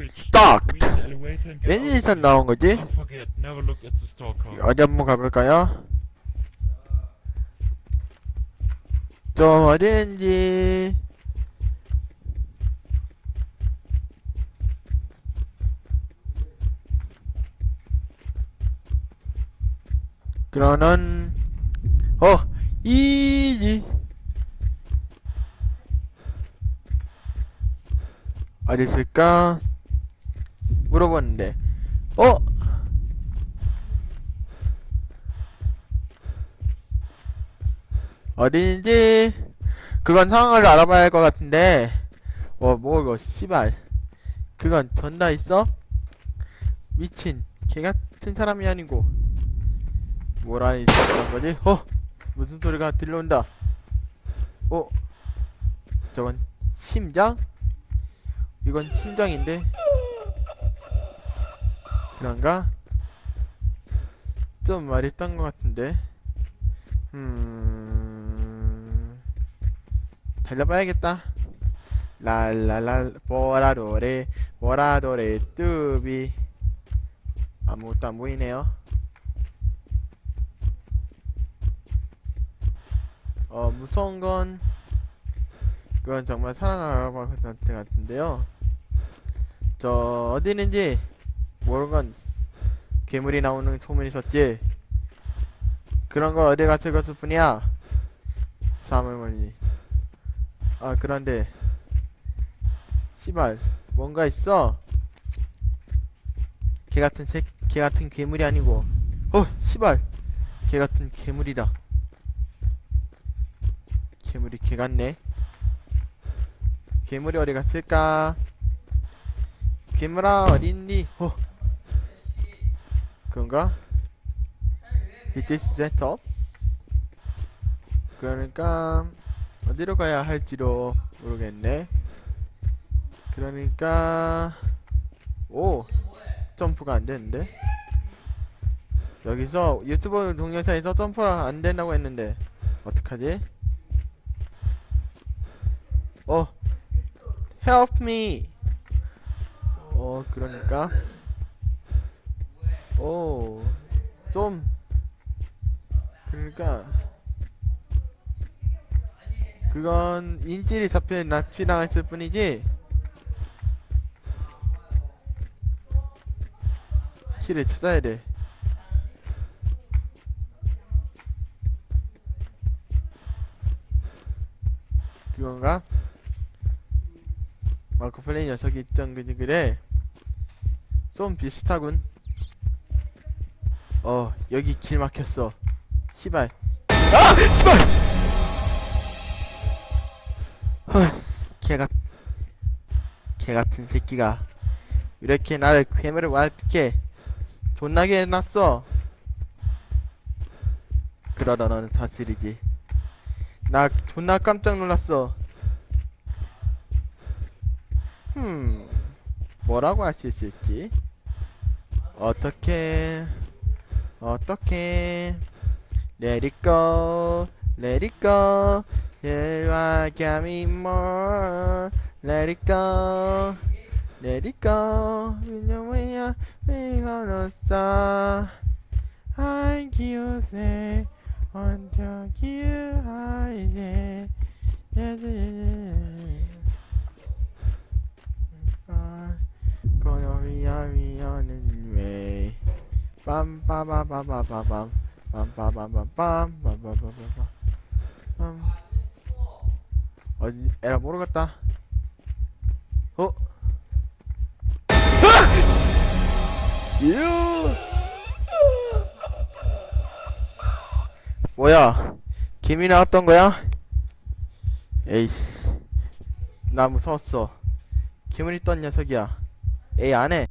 Out 왠지 here. 나온 거지? Don't forget, never look at the stalker. 어디 한번 가볼까요? 좀 어딘지 그러는 어 이지 어디 있을까 물어봤는데. 어? 어딘지 그건 상황을 알아봐야 할 것 같은데. 어 뭐 이거 씨발. 그건 전다 있어? 미친. 개 같은 사람이 아니고. 뭐라 있었던 거지? 어? 무슨 소리가 들려온다. 어? 저건 심장? 이건 심장인데 그런가? 좀 말했던 것 같은데. 음 달려봐야겠다. 랄랄랄 보라도레 보라도레 뚜비. 아무것도 안 보이네요. 어 무서운 건 그건 정말 사랑하러 것 같은데요. 저 어디 있는지 모르는 건 괴물이 나오는 소문이 있었지? 그런 거 어디 갔을 것일 뿐이야? 사물머니. 아 그런데. 씨발 뭔가 있어? 개 같은 새, 개 같은 괴물이 아니고. 어 씨발. 개 같은 괴물이다. 괴물이 개 같네. 괴물이 어디 갔을까? 괴물아 어딨니? 어 그런가? set up 그러니까 어디로 가야 할지도 모르겠네. 그러니까 오 점프가 안 되는데? 여기서 유튜브 동영상에서 점프가 안 된다고 했는데 어떡하지? 어 help 어 그러니까 오 좀 그러니까 그건 인질이 잡혀 납치당했을 뿐이지. 키를 찾아야 돼. 그건가? 마크 플레이 녀석이 있던 그래. 좀 비슷하군 어 여기 길 막혔어. 시발. 아! 시발! 헐 개같 개같은 새끼가 이렇게 나를 괴물을 완벽해 존나게 해놨어. 그러다 너는 사실이지. 나 존나 깜짝 놀랐어. 흠 뭐라고 할 수 있을지? 어떻게 어떻게 Let it go, let it go. You are giving more. Let it go, let it go. You know we are we gonna start. I I say. Yes, yes, Bam, bam, bam, bam, bam, bam, bam. 빰빰 빰빰빰 빰빰빰빰빰 빰 어디 에라 모르겠다. 어? 유! 뭐야? 김이 나왔던 거야? 에이씨. 나 무서웠어. 기분이 떤 녀석이야. 에이 안해